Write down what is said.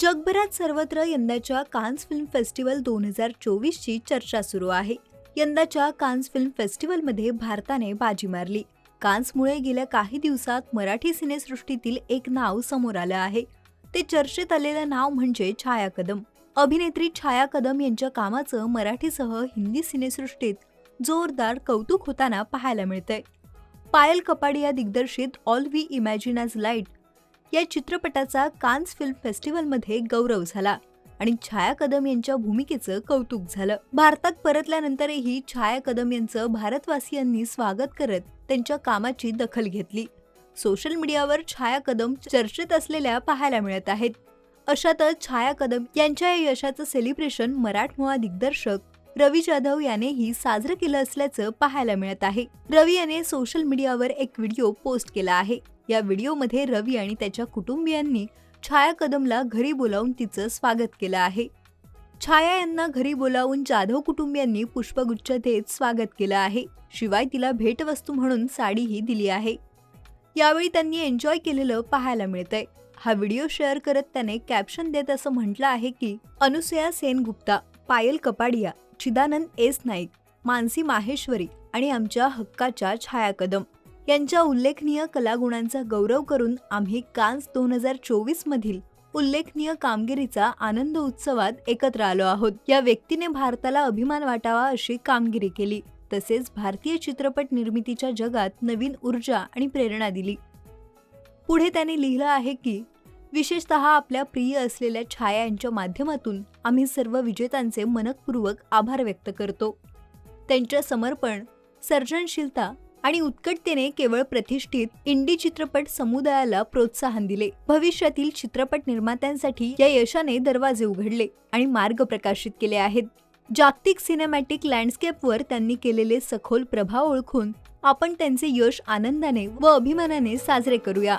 जगभरात सर्वत्र यंदाच्या कान्स फिल्म फेस्टिवल दोन हजार चोवीसची चर्चा सुरू आहे. यंदाच्या कान्स फिल्म फेस्टिवलमध्ये भारताने बाजी मारली. कान्समुळे गेल्या काही दिवसात मराठी सिनेसृष्टीतील एक नाव समोर आलं आहे. ते चर्चेत आलेलं नाव म्हणजे छाया कदम अभिनेत्री छाया कदम यांच्या कामाचं मराठीसह हिंदी सिनेसृष्टीत जोरदार कौतुक होताना पाहायला मिळतंय. पायल कपाडिया दिग्दर्शित all we imagine as light या चित्रपटाचा कान्स फिल्म फेस्टिवलमध्ये गौरव झाला आणि छाया कदम यांच्या भूमिकेचं कौतुक झालं. भारतात परतल्यानंतरही छाया कदम यांचं भारतवासियांनी स्वागत करत त्यांच्या कामाची दखल घेतली. सोशल मीडियावर छाया कदम चर्चेत असलेल्या पाहायला मिळत आहेत. अशातच छाया कदम यांच्या या यशाचं सेलिब्रेशन मराठमोळा दिग्दर्शक रवी जाधव यानेही साजरं केलं असल्याचं पाहायला मिळत आहे. रवी याने सोशल मीडियावर एक व्हिडिओ पोस्ट केला आहे. या व्हिडिओमध्ये रवी आणि त्याच्या कुटुंबियांनी छाया कदमला घरी बोलावून तिचं स्वागत केलं आहे. छाया यांना घरी बोलावून जाधव कुटुंबियांनी पुष्पगुच्छ देत स्वागत केलं आहे. शिवाय तिला भेटवस्तू म्हणून साडीही दिली आहे. यावेळी त्यांनी एन्जॉय केलेलं पाहायला मिळतंय. हा व्हिडिओ शेअर करत त्याने कॅप्शन देत असं म्हटलं आहे की अनुसया सेनगुप्ता पायल कपाडिया चिदानंद एस नाईक मानसी माहेश्वरी आणि आमच्या हक्काच्या छाया कदम यांच्या उल्लेखनीय कलागुणांचा गौरव करून आम्ही कान्स दोन हजार चोवीस मधील उल्लेखनीय कामगिरीचा आनंद उत्सवात एकत्र आलो आहोत. या व्यक्तीने भारताला अभिमान वाटावा अशी कामगिरी केली. तसेच भारतीय चित्रपट निर्मितीच्या जगात नवीन ऊर्जा आणि प्रेरणा दिली. पुढे त्याने लिहिलं आहे की विशेषतः आपल्या प्रिय असलेल्या छाया यांच्या माध्यमातून आम्ही सर्व विजेत्यांचे मनपूर्वक आभार व्यक्त करतो. त्यांच्या समर्पण सर्जनशीलता आणि उत्कटतेने केवळ प्रतिष्ठित इंडी चित्रपट समुदायाला प्रोत्साहन दिले. भविष्यातील चित्रपट निर्मात्यांसाठी या यशाने दरवाजे उघडले आणि मार्ग प्रकाशित केले आहेत. जागतिक सिनेमॅटिक लँडस्केपवर त्यांनी केलेले सखोल प्रभाव ओळखून आपण त्यांचे यश आनंदाने व अभिमानाने साजरे करूया.